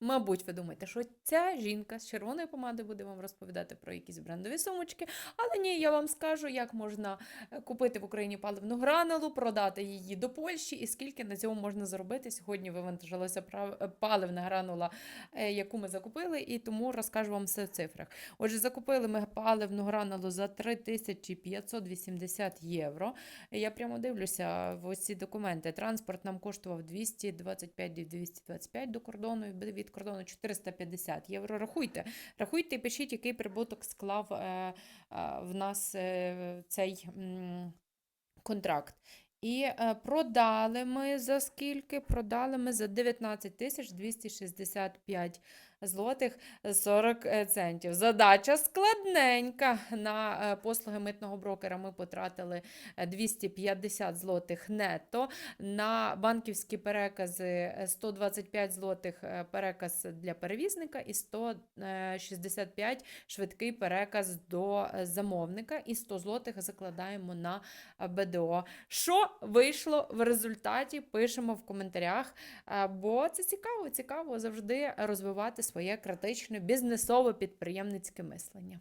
Мабуть, ви думаєте, що ця жінка з червоною помадою буде вам розповідати про якісь брендові сумочки. Але ні, я вам скажу, як можна е, купити в Україні паливну гранулу, продати її до Польщі, і скільки на цьому можна заробити. Сьогодні вивантажилася е, паливна гранула, е, яку ми закупили, і тому розкажу вам все в цифрах. Отже, закупили ми паливну гранулу за 3580 євро. Я прямо дивлюся в ось ці документи. Транспорт нам коштував 225-225 до кордону, від кордону 450 євро. Рахуйте, рахуйте і пишіть, який прибуток склав е, е, в нас е, цей контракт. І е, продали ми за скільки? Продали ми за 19 тисяч 265 злотих 40 е, центів. Задача складненька. На е, послуги митного брокера ми потратили е, 250 злотих нетто. На банківські перекази е, 125 злотих переказ для перевізника і 165 швидкий переказ до замовника. І 100 злотих закладаємо на БДО. Що вийшло в результаті? Пишемо в коментарях, е, бо це цікаво, цікаво завжди розвивати своє критичне бізнесове підприємницьке мислення.